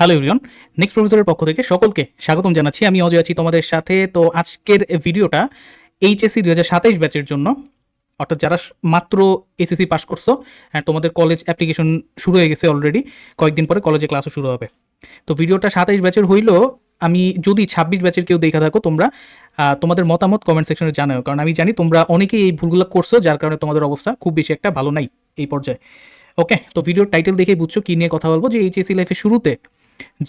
Hello ইউরিয়ন next প্রফেসরের পক্ষ থেকে সকলকে স্বাগতম জানাচ্ছি। আমি অজয় আছি তোমাদের সাথে। তো আজকের ভিডিওটা এইচএসসি দু হাজার সাতাইশ ব্যাচের জন্য। অর্থাৎ যারা মাত্র এসএসসি পাস করছ হ্যাঁ তোমাদের কলেজ অ্যাপ্লিকেশন শুরু হয়ে গেছে অলরেডি কয়েকদিন পরে কলেজে ক্লাসও শুরু হবে। তো ভিডিওটা সাতাইশ ব্যাচের হইলেও আমি যদি ছাব্বিশ ব্যাচের কেউ দেখা থাকো তোমরা তোমাদের মতামত কমেন্ট সেকশনে জানাও। কারণ আমি জানি তোমরা অনেকেই এই ভুলগুলো করছ, যার কারণে তোমাদের অবস্থা খুব বেশি একটা ভালো নাই এই পর্যায়ে। ওকে তো ভিডিওর টাইটেল দেখেই বুঝছ, কী নিয়ে কথা বলব? যে এইচএসসি লাইফের শুরুতে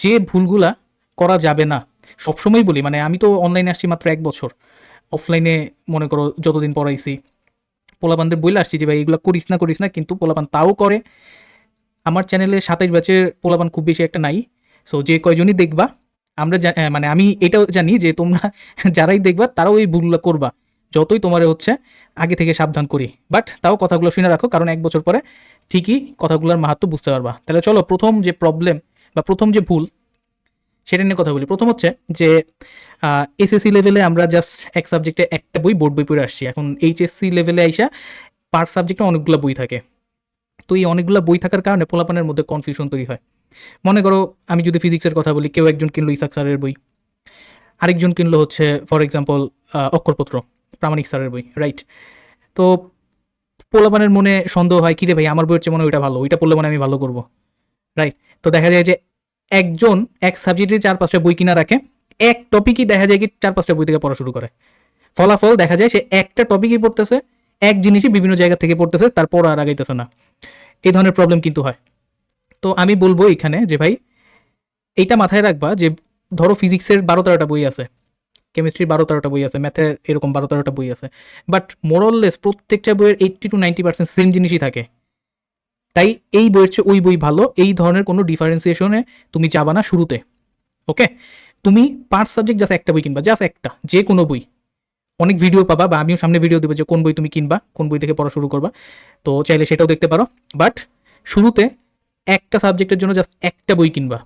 যে ভুলগুলা করা যাবে না সবসময় বলি মানে আমি তো অনলাইনে আসছি মাত্র এক বছর অফলাইনে মনে করো যতদিন পড়াইছি, পোলাপানদের বলে আসছি যে, ভাই, এগুলো করিস না করিস না, কিন্তু পোলাপান তাও করে। আমার চ্যানেলে সাতাইশ ব্যাচের পোলাপান খুব বেশি একটা নাই সো যে কয়জনই দেখবা, আমরা মানে আমি এটাও জানি যে, তোমরা যারাই দেখবা, তারাও এই ভুলগুলো করবা, যতই তোমার হচ্ছে আগে থেকে সাবধান করি বাট তাও কথাগুলো শুনে রাখো, কারণ এক বছর পরে ঠিকই কথাগুলোর মাহাত্ম বুঝতে পারবা। তাহলে চলো, প্রথম যে প্রবলেম বা প্রথম যে ভুল, সেটা নিয়ে কথা বলি। প্রথম হচ্ছে যে এসএসসি লেভেলে আমরা জাস্ট এক সাবজেক্টে একটা বই, বোর্ড বই পড়ে আসছি। এখন এইচএসসি লেভেলে আইসা পার সাবজেক্টে অনেকগুলো বই থাকে। তো এই অনেকগুলো বই থাকার কারণে পোলাপানের মধ্যে কনফিউশন তৈরি হয়। মনে করো আমি যদি ফিজিক্সের কথা বলি, কেউ একজন কিনলো ইসাক স্যারের বই, আরেকজন কিনলো হচ্ছে ফর এক্সাম্পল অক্ষরপত্র, প্রামাণিক স্যারের বই রাইট তো পোলাপানের মনে সন্দেহ হয়, কিরে ভাই, আমার বই হচ্ছে মনে ওইটা ভালো, ওইটা পড়লে মনে আমি ভালো করব। রাইট তো দেখা যায় যে একজন এক সাবজেক্টে চার পাঁচটা বই কিনা রাখে, এক টপিকই দেখা যায় কি চার পাঁচটা বই থেকে পড়া শুরু করে। ফলাফল দেখা যায় সে একটা টপিকই পড়তেছে, এক জিনিসই বিভিন্ন জায়গা থেকে পড়তেছে তারপর আর আগাইতেছে না। এই ধরনের প্রবলেম কিন্তু হয়। তো আমি বলব এখানে যে ভাই, এইটা মাথায় রাখবা যে ধরো ফিজিক্সের বারো তেরোটা বই আছে কেমিস্ট্রির বারো তেরোটা বই আছে ম্যাথের এরকম বারো তেরোটা বই আছে বাট মোরললেস প্রত্যেকটা বইয়ের eighty to ninety percent same জিনিসই থাকে। তাই এই বইয়ের চেয়ে ওই বই ভালো। এই ধরনের কোনো ডিফারেন্সিয়েশনে তুমি যাবা না শুরুতে। ওকে তুমি পাঁচ সাবজেক্ট জাস্ট একটা বই কিনবা জাস্ট একটা, যে কোনো বই। অনেক ভিডিও পাবা বা আমিও সামনে ভিডিও দেবো যে কোন বই তুমি কিনবা, কোন বই থেকে পড়া শুরু করবা। তো চাইলে সেটাও দেখতে পারো। বাট শুরুতে একটা সাবজেক্টের জন্য জাস্ট একটা বই কিনবা।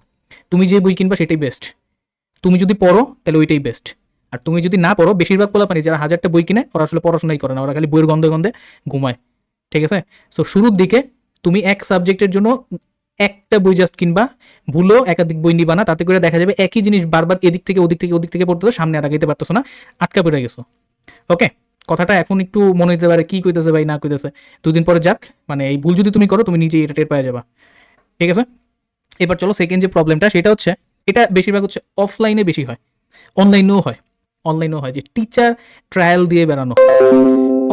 তুমি যে বই কিনবা সেটাই বেস্ট তুমি যদি পড়ো, তাহলে ওইটাই বেস্ট আর তুমি যদি না পড়ো, বেশিরভাগ পোলাপানি যারা হাজারটা বই কিনে, ওরা আসলে পড়াশোনাই করে না। ওরা খালি বইয়ের গন্ধে গন্ধে ঘুমায়। ঠিক আছে? সো শুরুর দিকে তুমি এক সাবজেক্টের জন্য একটা বই জাস্ট কিনবা ভুলো একাধিক বই নিবা না, তাতে করে দেখা যাবে একই জিনিস বারবার এদিক থেকে, ওদিক থেকে ওদিক থেকে পড়তেছো, সামনে আর আগাইতে পারতেছো না, আটকা পড়ে গেছো। ওকে কথাটা এখন একটু মনে হতে পারে, কি কইতেছে ভাই না কইতেছে। দুদিন পরে যাক মানে এই ভুল যদি তুমি করো, তুমি নিজেই এটা টের পাওয়া যাবা। ঠিক আছে? এবার চলো সেকেন্ড যে প্রবলেমটা সেটা হচ্ছে, এটা বেশিরভাগ হচ্ছে অফলাইনে বেশি হয়। অনলাইনেও হয়। অনলাইনেও হয় যে টিচার ট্রায়াল দিয়ে বেড়ানো।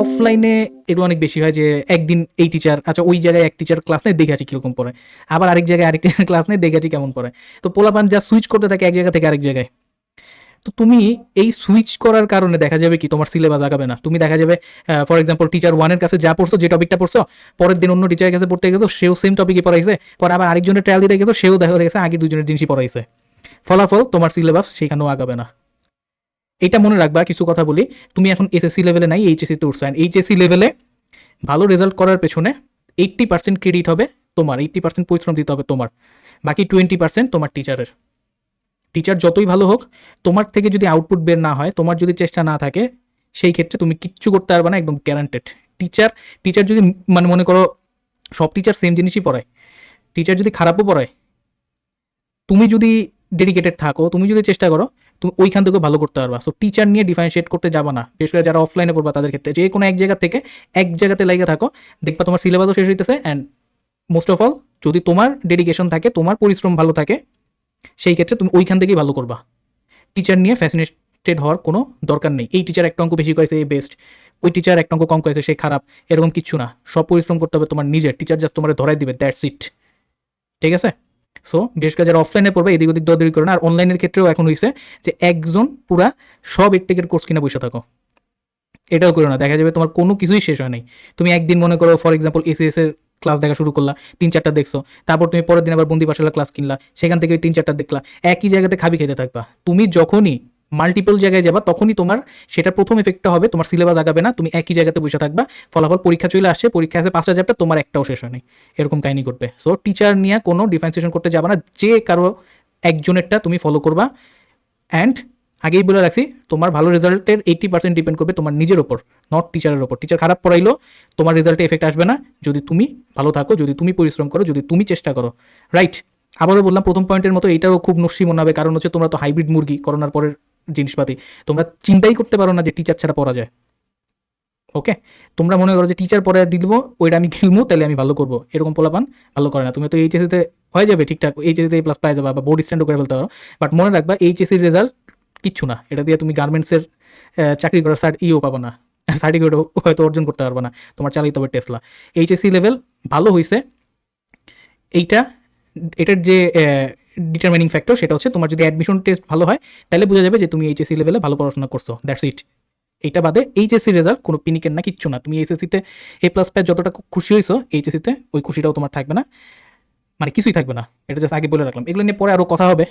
অফলাইনে এগুলো অনেক বেশি হয় যে একদিন এই টিচার আচ্ছা ওই জায়গায় এক টিচার ক্লাস নেই দেখে আছি কীরকম পড়ায় আবার আরেক জায়গায় আরেক টিচার ক্লাস নেই দেখে আছি কেমন পড়ায় তো পোলাপান যা সুইচ করতে থাকে এক জায়গা থেকে আরেক জায়গায়। তো তুমি এই সুইচ করার কারণে দেখা যাবে কি তোমার সিলেবাস আগাবে না। তুমি দেখা যাবে ফর এক্সাম্পল টিচার ওয়ানের কাছে যা পড়ছো, যে টপিকটা পড়ছো, পরের দিন অন্য টিচারের কাছে পড়তে গেছো, সেও সেম টপিকই পড়াইছে, পরে আবার আরেকজনের ট্রায়াল দিতে গেছো, সেও দেখা গেছে আগে দুজনের জিনিসই পড়াইছে। ফলাফল তোমার সিলেবাস সেখানেও আগাবে না। এটা মনে রাখবা, কিছু কথা বলি। তুমি এখন এসএসসি লেভেলে নাই এইচএসসি তে উঠছো। এইচএসসি লেভেলে ভালো রেজাল্ট করার পেছনে এইট্টি পার্সেন্ট ক্রেডিট হবে তোমার এইট্টি পার্সেন্ট পরিশ্রম দিতে হবে তোমার। বাকি টোয়েন্টি পার্সেন্ট তোমার টিচারের টিচার যতই ভালো হোক, তোমার থেকে যদি আউটপুট বের না হয়, তোমার যদি চেষ্টা না থাকে, সেই ক্ষেত্রে তুমি কিচ্ছু করতে পারবে না, একদম গ্যারান্টেড টিচার টিচার যদি মানে মনে করো, সব টিচার সেম জিনিসই পড়ায়। টিচার যদি খারাপও পড়ায়, তুমি যদি ডেডিকেটেড থাকো, তুমি যদি চেষ্টা করো তুমি ওইখান থেকে ভালো করতে পারবা। সো টিচার নিয়ে ডিফারেন্সিয়েট করতে যাবা না। বিশেষ করে যারা অফলাইনে পড়বা তাদের ক্ষেত্রে। যে কোনো এক জায়গা থেকে এক জায়গাতে লাগিয়ে থাকো। দেখবা তোমার সিলেবাসও শেষ হইতেছে অ্যান্ড মোস্ট অফ অল যদি তোমার ডেডিকেশন থাকে, তোমার পরিশ্রম ভালো থাকে, সেই ক্ষেত্রে তুমি ওইখান থেকেই ভালো করবা। টিচার নিয়ে ফ্যাসিনেটেড হওয়ার কোনো দরকার নেই। এই টিচার একটা অঙ্ক বেশি কয়েছে এই বেস্ট ওই টিচার একটা অঙ্ক কম কয়েছে, সে খারাপ। এরকম কিছু না। সব পরিশ্রম করতে হবে তোমার নিজের। টিচার জাস্ট তোমার ধরাই দিবে দ্যাটস ইট ঠিক আছে? সো বিশেষ করে যারা অফলাইনে পড়বে, এদিক ওদিক দৌড়ি করে না। আর অনলাইনের ক্ষেত্রেও এখন হয়েছে যে একজন পুরা সব একটেকের কোর্স কিনা বসে থাকো। এটাও করো না। দেখা যাবে তোমার কোনো কিছুই শেষ হয় নাই। তুমি একদিন মনে করো ফর এক্সাম্পল এসএস এর ক্লাস দেখা শুরু করলা, তিন চারটা দেখছ। তারপর তুমি পরের দিন আবার বন্দি পাশালা ক্লাস কিনলা, সেখান থেকে তিন চারটা দেখলা। একই জায়গাতে খাবি খেতে থাকবা। তুমি যখনই মাল্টিপল জায়গায় যাবা, তখনই তোমার সেটা প্রথম এফেক্টটা হবে, তোমার সিলেবাস আগাবে না, তুমি একই জায়গাতে বসে থাকবা, ফলাফল পরীক্ষা চলে আসছে, পরীক্ষা আছে পাঁচটা চ্যাপ্টার তোমার একটাও শেষ হয় নাই এরকম কাহিনী করবে সো টিচার নিয়ে কোনো ডিফারেন্সিয়েশন করতে যাবে না, যে কারও একজনেরটা তুমি ফলো করবা অ্যান্ড আগেই বলে রাখছি, তোমার ভালো রেজাল্টের এইটি পার্সেন্ট ডিপেন্ড করবে তোমার নিজের ওপর নট টিচারের ওপর। টিচার খারাপ পড়াইলো, তোমার রেজাল্টে এফেক্ট আসবে না, যদি তুমি ভালো থাকো, যদি তুমি পরিশ্রম করো, যদি তুমি চেষ্টা করো। রাইট আবারও বললাম, প্রথম পয়েন্টের মতো এটাও খুব নস্যি মনে হবে, কারণ হচ্ছে তোমরা তো হাইব্রিড মুরগি, করোনার পরের জিনিসপাতি। তোমরা চিন্তাই করতে পারো না যে টিচার ছাড়া পড়া যায়। ওকে তোমরা মনে করো যে টিচার পরে দিব ওইটা আমি খেলব, তাহলে আমি ভালো করব। এরকম পোলাপান ভালো করে না। তুমি তো এইচএসিতে হয়ে যাবে ঠিকঠাক এইচএসিতে প্লাস পাই যাবে বা বোর্ড স্ট্যান্ডও করে ফেলতে পারো। বাট মনে রাখবা এইচএসির রেজাল্ট কিচ্ছু না। এটা দিয়ে তুমি গার্মেন্টসের চাকরি করার সার্ট ইও পাবো না। সার্টিফিকেটও হয়তো অর্জন করতে পারবে না। তোমার চালিয়ে তবে টেসলা এইচএসসি লেভেল ভালো হয়েছে এইটা, এটার যে ডিটারমিনিং ফ্যাক্টর সেটা হচ্ছে তোমার যদি অ্যাডমিশন টেস্ট ভালো হয়, তাহলে বোঝা যাবে যে তুমি এইচএসসি লেভেলে ভালো পড়াশোনা করছ। দ্যাটস ইট এইটা বাদে এইচএসসি রেজাল্ট কোনো পিনিকের না, কিচ্ছু না। তুমি এইচএসসিতে এ প্লাস পাই যতটা খুশি হয়েছো এইচএসসিতে ওই খুশিটাও তোমার থাকবে না। মানে কিছুই থাকবে না। এটা জাস্ট আগে বলে রাখলাম। এগুলো নিয়ে পরে আরও কথা হবে।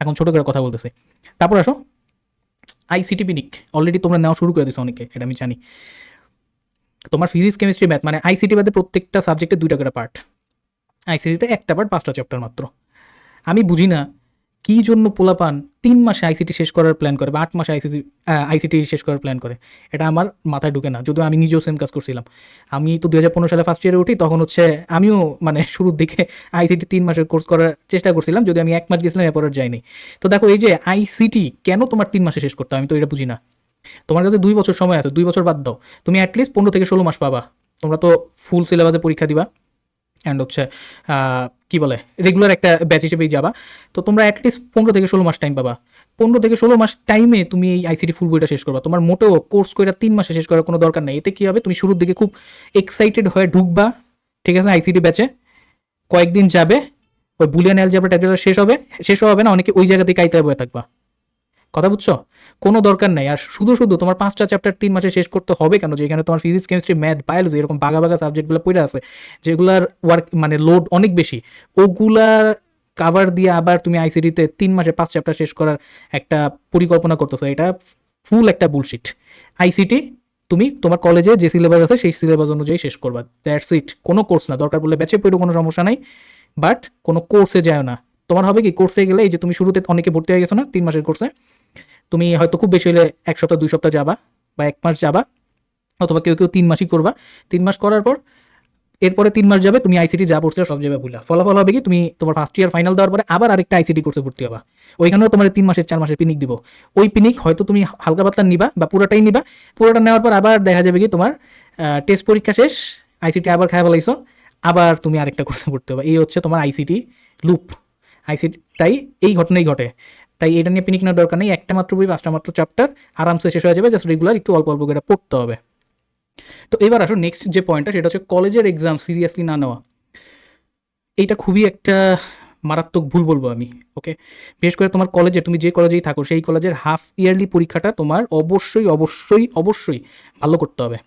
এখন ছোটো করে কথা বলতেছি। তারপর আসো। আইসিটি পিনিক। অলরেডি তোমরা নেওয়া শুরু করে দিছো অনেকে, এটা আমি জানি। তোমার ফিজিক্স কেমিস্ট্রি ম্যাথ মানে আইসিটি বাদে প্রত্যেকটা সাবজেক্টে দুইটা করে পার্ট আইসিটিতে একটা পার্ট পাঁচটা চ্যাপ্টার মাত্র। আমি বুঝি না কী জন্য পোলাপান তিন মাসে আইসিটি শেষ করার প্ল্যান করে বা আট মাসে আইসিটি আইসিটি শেষ করার প্ল্যান করে? এটা আমার মাথায় ঢুকে না। যদিও আমি নিজেও সেম কাজ করছিলাম। আমি তো দু হাজার পনেরো সালে ফার্স্ট ইয়ারে উঠি, তখন হচ্ছে আমিও মানে শুরুর দিকে আইসিটি তিন মাসের কোর্স করার চেষ্টা করছিলাম যদি আমি এক মাস গেছিলাম, এরপর যাইনি। তো দেখো, এই যে আইসিটি কেন তোমার তিন মাসে শেষ করতে আমি তো এটা বুঝি না। তোমার কাছে দুই বছর সময় আছে, দুই বছর বাদ দাও। তুমি অ্যাটলিস্ট পনেরো থেকে ষোলো মাস পাবা। তোমরা তো ফুল সিলেবাসে পরীক্ষা দিবা। অ্যান্ড হচ্ছে কি বলে রেগুলার একটা ব্যাচ হিসেবেই যাবা। তো তোমরা অ্যাটলিস্ট পনেরো থেকে ষোলো মাস টাইম পাবা। পনেরো থেকে ষোলো মাস টাইমে তুমি এই আইসিটি ফুল বইটা শেষ করবা। তোমার মোটেও কোর্স করে তিন মাসে শেষ করার কোনো দরকার নেই। এতে কী হবে? তুমি শুরুর দিকে খুব এক্সাইটেড হয়ে ঢুকবা। ঠিক আছে আইসিটি ব্যাচে কয়েকদিন যাবে, ওই বুলিয়ান অ্যালজাবরা ট্যাবলেট শেষ হবে। শেষ হবে না, অনেকে ওই জায়গা থেকে আইতে বয়ে থাকবা। কথা বুঝছ? কোনো দরকার নেই। আর শুধু শুধু তোমার পাঁচটা চ্যাপ্টার তিন মাসে শেষ করতে হবে কেন? যেখানে তোমার ফিজিক্স কেমিস্ট্রি ম্যাথ বায়োলজি এরকম বাগা বাগা সাবজেক্টগুলো পড়ে আছে, যেগুলার ওয়ার্ক মানে লোড অনেক বেশি। ওগুলার কাভার দিয়ে আবার তুমি আইসিডিতে তিন মাসে পাঁচ চ্যাপ্টার শেষ করার একটা পরিকল্পনা করতেছো। এটা ফুল একটা বুলশিট আইসিটি তুমি তোমার কলেজে যে সিলেবাস আছে, সেই সিলেবাস অনুযায়ী শেষ করবা। দ্যাটস ইট কোনো কোর্স না। দরকার পড়লে ব্যাচে পড়ে কোনো সমস্যা নাই। বাট কোনো কোর্সে যায় না। তোমার হবে কি? কোর্সে গেলে এই যে তুমি শুরুতে অনেকে ভর্তি হয়ে গেছো না, তিন মাসের কোর্সে তুমি হয়তো খুব বেশি হলে এক সপ্তাহ, দুই সপ্তাহ যাবা বা এক মাস যাবা, অথবা কেউ কেউ তিন মাসই করবা। তিন মাস করার পর, এরপরে তিন মাস যাবে তুমি আইসিটি যা পড়ছিলে সব যাবে ভুলা। ফলাফল হবে কি, তুমি তোমার ফার্স্ট ইয়ার ফাইনাল দেওয়ার পরে আবার আরেকটা আইসিটি কোর্সে ভর্তি হবা। ওইখানেও তোমার তিন মাসের, চার মাসের পিনিক দিব। ওই পিনিক হয়তো তুমি হালকা পাতলা নিবা বা পুরোটাই নিবা। পুরোটা নেওয়ার পর আবার দেখা যাবে কি, তোমার টেস্ট পরীক্ষা শেষ আইসিটি আবার খায় ফেলাইছো, আবার তুমি আরেকটা কোর্সে ভর্তি হবা। এই হচ্ছে তোমার আইসিটি লুপ আইসিটি তাই এই ঘটনাই ঘটে। তাই এটা নিয়ে পিনিক নেওয়ার দরকার নেই। একটা মাত্র বই, পাঁচটা মাত্র চ্যাপ্টার আরামসে শেষ হয়ে যাবে জাস্ট রেগুলার একটু অল্প অল্প করে পড়তে হবে। তো এবার আসো নেক্সট যে পয়েন্টটা সেটা হচ্ছে কলেজের এক্সাম সিরিয়াসলি না নেওয়া। এইটা খুবই একটা মারাত্মক ভুল বলব আমি ওকে বিশেষ করে তোমার কলেজে, তুমি যে কলেজেই থাকো, সেই কলেজের হাফ ইয়ারলি পরীক্ষাটা তোমার অবশ্যই অবশ্যই অবশ্যই ভালো করতে হবে।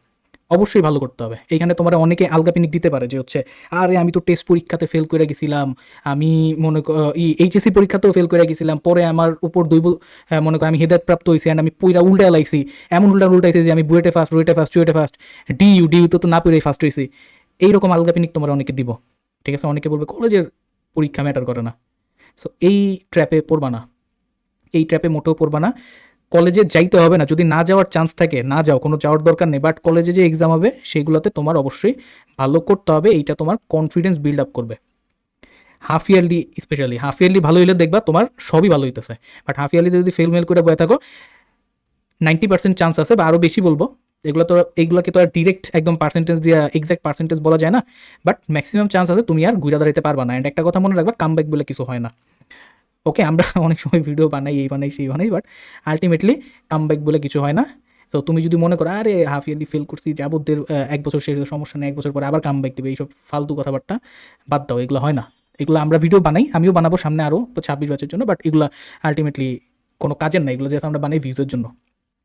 অবশ্যই ভালো করতে হবে। এইখানে তোমার অনেকে আলগা পিনিক দিতে পারে যে হচ্ছে আরে আমি তো টেস্ট পরীক্ষাতে ফেল করে গেছিলাম আমি মনে এইচএসসি পরীক্ষাতেও ফেল করে গেছিলাম পরে আমার উপর দুই হ্যাঁ, মনে করো আমি হেদায়ত প্রাপ্ত হয়েছি অ্যান্ড আমি পুরা উল্টা লাইছি এমন উল্টা উল্টাইছি যে আমি বুয়েটে ফার্স্ট রুয়েটে ফার্স্ট চুয়েটে ফার্স্ট ডিইউ ডিইউ তো না পেরেই ফার্স্ট হয়েছি এইরকম আলগা পিনিক তোমার অনেকে দিব। ঠিক আছে? অনেকে বলবে কলেজের পরীক্ষা ম্যাটার করে না। সো এই ট্র্যাপে পড়বা না। এই ট্র্যাপে মোটেও পড়বা না। কলেজে যাইতে হবে না। যদি না যাওয়ার চান্স থাকে, না যাও, কোনো যাওয়ার দরকার নেই। বাট কলেজে যে এক্সাম হবে সেগুলোতে তোমার অবশ্যই ভালো করতে হবে। এইটা তোমার কনফিডেন্স বিল্ড আপ করবে। Half yearly specially half yearly ভালো হইলে দেখবা তোমার সবই ভালো হইতেছে। বাট হাফ ইয়ারলিতে যদি ফেল মেল করে বয়ে থাকো নাইনটি পার্সেন্ট চান্স আছে বা আরও বেশি বলব। এগুলো তো এইগুলোকে তো আর ডিরেক্ট একদম পার্সেন্টেজ দিয়ে এক্সাক্ট পার্সেন্টেজ বলা যায় না। বাট ম্যাক্সিমাম চান্স আছে তুমি আর ঘুরে দাঁড়াইতে পারবা না। অ্যান্ড একটা কথা মনে রাখবা কামব্যাক বলে কিছু হয় না। ওকে আমরা অনেক সময় ভিডিও বানাই, এই বানাই, সেই বানাই বাট আলটিমেটলি কামব্যাক বলে কিছু হয় না। তো তুমি যদি মনে করো, আরে হাফ ইয়ারলি ফেল করছি যাবতদের এক বছর শেষ, সমস্যা নেই, এক বছর পরে আবার কামব্যাক দেবে, এইসব ফালতু কথাবার্তা বাদ দাও, এগুলো হয় না। এগুলো আমরা ভিডিও বানাই, আমিও বানাবো সামনে আরও ছাব্বিশ বছরের জন্য বাট এগুলো আলটিমেটলি কোনো কাজের না এগুলো যেহেতু আমরা বানাই ভিউজের জন্য।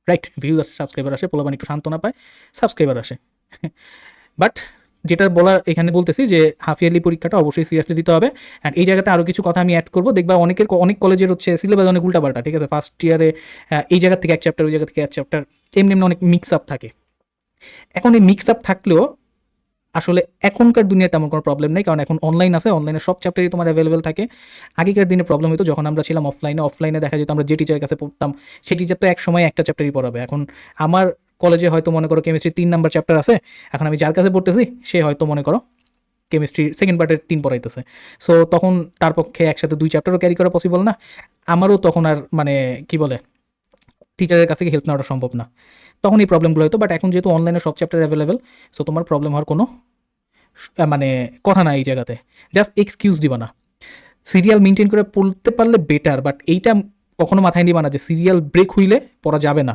রাইট ভিউজ আসে সাবস্ক্রাইবার আসে পোলাবান একটু সান্ত্বনা পায় সাবস্ক্রাইবার আসে। বাট যেটা বলার এখানে বলতেছি যে হাফ ইয়ারলি পরীক্ষাটা অবশ্যই সিরিয়াসলি দিতে হবে। অ্যান্ড এই জায়গাতে আরও কিছু কথা আমি অ্যাড করব। দেখবা অনেকের, অনেক কলেজের হচ্ছে সিলেবাস অনেক উল্টাপাল্টা, ঠিক আছে? ফার্স্ট ইয়ারে এই জায়গা থেকে এক চ্যাপ্টার ওই জায়গা থেকে এক চ্যাপ্টার এমনি এমনি অনেক মিক্স আপ থাকে। এখন এই মিক্স আপ থাকলেও আসলে এখনকার দুনিয়ায় তেমন কোনো প্রবলেম নেই, কারণ এখন অনলাইন আছে অনলাইনে সব চ্যাপ্টারই তোমার অ্যাভেলেবেল থাকে। আগেকার দিনে প্রবলেম হতো যখন আমরা ছিলাম অফলাইনে অফলাইনে দেখা যেত আমরা যে টিচারের কাছে পড়তাম, সেই টিচার তো এক সময় একটা চ্যাপ্টারই পড়াবে। এখন আমার কলেজে হয়তো মনে করো কেমিস্ট্রি তিন নাম্বার চ্যাপ্টার আছে, এখন আমি যার কাছে পড়তেছি, সে হয়তো মনে করো কেমিস্ট্রি সেকেন্ড পার্টের তিন পড়াইতেছে। সো তখন তার পক্ষে একসাথে দুই চ্যাপ্টারও ক্যারি করা পসিবল না। আমারও তখন আর মানে কি বলে টিচারের কাছ হেল্প নেওয়াটা সম্ভব না। তখন এই প্রবলেমগুলো হতো বাট এখন যেহেতু অনলাইনে সব চ্যাপ্টার অ্যাভেলেবেল সো তোমার প্রবলেম হওয়ার কোনো মানে কথা না এই জায়গাতে। জাস্ট এক্সকিউজ দিবা না। সিরিয়াল মেনটেন করে পড়তে পারলে বেটার বাট এইটা কখনো মাথায় নিবা না যে সিরিয়াল ব্রেক হইলে পড়া যাবে না।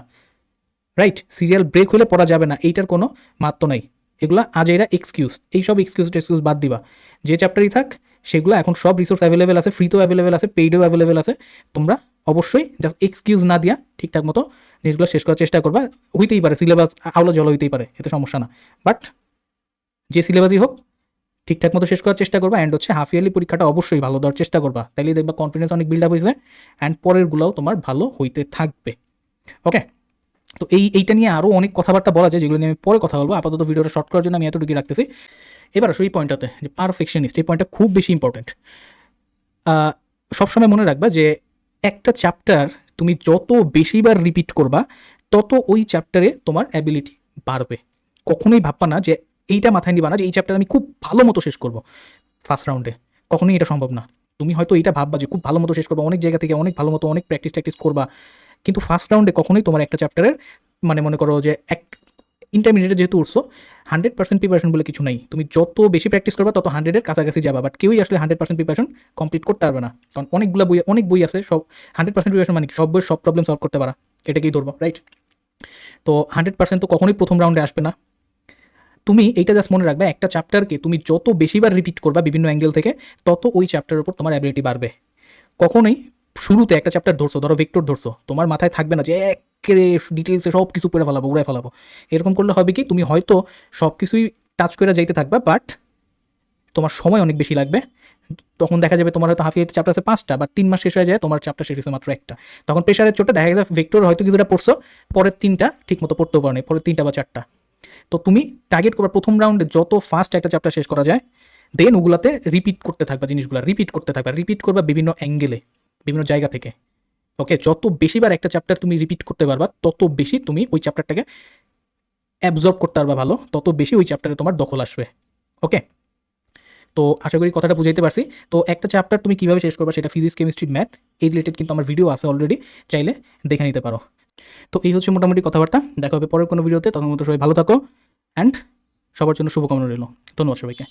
রাইট সিরিয়াল ব্রেক হলে পড়া যাবে না, এইটার কোনো মাত্র নাই। এগুলা আজ এরা এক্সকিউজ এইসব এক্সকিউজ টেক্সকিউজ বাদ দিবা। যে চ্যাপ্টারই থাক, সেগুলো এখন সব রিসোর্স অ্যাভেলেবেল আছে ফ্রিতেও অ্যাভেলেবেল আছে পেইডেও অ্যাভেলেবেল আছে। তোমরা অবশ্যই জাস্ট এক্সকিউজ না দিয়া ঠিকঠাক মতো জিনিসগুলো শেষ করার চেষ্টা করবা। হইতেই পারে সিলেবাস আওলা জল হইতেই পারে, এতে সমস্যা না। বাট যে সিলেবাসই হোক, ঠিকঠাক মতো শেষ করার চেষ্টা করবা অ্যান্ড হচ্ছে হাফ ইয়ারলি পরীক্ষাটা অবশ্যই ভালো দেওয়ার চেষ্টা করবা। তাইলে দেখবা কনফিডেন্স অনেক বিল্ড আপ হয়েছে অ্যান্ড পরেরগুলোও তোমার ভালো হইতে থাকবে। ওকে তো এই, এইটা নিয়ে আরও অনেক কথাবার্তা বলা যায়, যেগুলো নিয়ে আমি পরে কথা বলব। আপাতত ভিডিওটা শর্ট করার জন্য আমি এতটুকু রাখতেছি। এবার আসো এই পয়েন্টটাতে যে পারফেকশনিস্ট এই পয়েন্টটা খুব বেশি ইম্পর্টেন্ট সবসময় মনে রাখবা যে একটা চ্যাপ্টার তুমি যত বেশিবার রিপিট করবা, তত ওই চ্যাপ্টারে তোমার অ্যাবিলিটি বাড়বে। কখনোই ভাববা না যে এইটা মাথায় নিবা না যে এই চ্যাপ্টার আমি খুব ভালো মতো শেষ করব ফার্স্ট রাউন্ডে কখনোই এটা সম্ভব না। তুমি হয়তো এটা ভাববা যে খুব ভালো মতো শেষ করবা, অনেক জায়গা থেকে অনেক ভালো মতো, অনেক প্র্যাকটিস ট্যাকটিস করবা। কিন্তু ফার্স্ট রাউন্ডে কখনোই তোমার একটা চ্যাপ্টারের মানে মনে করো যে এক ইন্টারমিডিয়েটে যেহেতু উঠছো হান্ড্রেড পার্সেন্ট প্রিপারেশন বলে কিছু নাই। তুমি যত বেশি প্র্যাকটিস করবা, তত হান্ড্রেডের কাছাকাছি যাবা। বাট কেউই আসলে হান্ড্রেড পার্সেন্ট প্রিপারেশন কমপ্লিট করতে পারবে না। কারণ অনেকগুলো বই, অনেক বই আছে, সব হান্ড্রেড পার্সেন্ট প্রিপারেশন মানে সব বইয়ের সব প্রবলেম সলভ করতে পারা। এটাকেই ধরবো রাইট তো হান্ড্রেড পার্সেন্ট তো কখনোই প্রথম রাউন্ডে আসবে না। তুমি এইটা জাস্ট মনে রাখবে, একটা চ্যাপ্টারকে তুমি যত বেশিবার রিপিট করবা বিভিন্ন অ্যাঙ্গেল থেকে, তত ওই চ্যাপ্টারের উপর তোমার অ্যাবিলিটি বাড়বে। কখনোই শুরুতে একটা চ্যাপ্টার ধরছো, ধরো ভেক্টর ধরছো, তোমার মাথায় থাকবে না যে একেরে ডিটেলসে সব কিছু করে ফেলাবো উড়ে ফেলাবো। এরকম করলে হবে কি, তুমি হয়তো সব কিছুই টাচ করে যাইতে থাকবে বাট তোমার সময় অনেক বেশি লাগবে। তখন দেখা যাবে তোমার হয়তো হাফ ইয়ার চ্যাপ্টার আছে পাঁচটা বা তিন মাস শেষ হয়ে যায়, তোমার চ্যাপ্টার শেষ হয়েছে মাত্র একটা। তখন প্রেশারের চোটে দেখা যায় ভেক্টর হয়তো কিছুটা পড়ছো, পরের তিনটা ঠিক মতো পড়তেও পারো পরের তিনটা বা চারটা। তো তুমি টার্গেট করবা প্রথম রাউন্ডে যত ফাস্ট একটা চ্যাপ্টার শেষ করা যায় দেন ওগুলাতে রিপিট করতে থাকবা জিনিসগুলো রিপিট করতে থাকবা রিপিট করবা বিভিন্ন অ্যাঙ্গেলে বিভিন্ন জায়গা থেকে। ওকে যত বেশিবার একটা চ্যাপ্টার তুমি রিপিট করতে পারবা, তত বেশি তুমি ওই চ্যাপ্টারটাকে অ্যাবজর্ব করতে পারবা ভালো, তত বেশি ওই চ্যাপ্টারে তোমার দখল আসবে। ওকে তো আশা করি কথাটা বুঝাইতে পারছি। তো একটা চ্যাপ্টার তুমি কীভাবে শেষ করবা সেটা ফিজিক্স কেমিস্ট্রি ম্যাথ এই রিলেটেড কিন্তু আমার ভিডিও আছে অলরেডি চাইলে দেখে নিতে পারো। তো এই হচ্ছে মোটামুটি কথাবার্তা। দেখা হবে পরের কোনো ভিডিওতে তখন মতো সবাই ভালো থাকো অ্যান্ড সবার জন্য শুভকামনা রইল। ধন্যবাদ সবাইকে।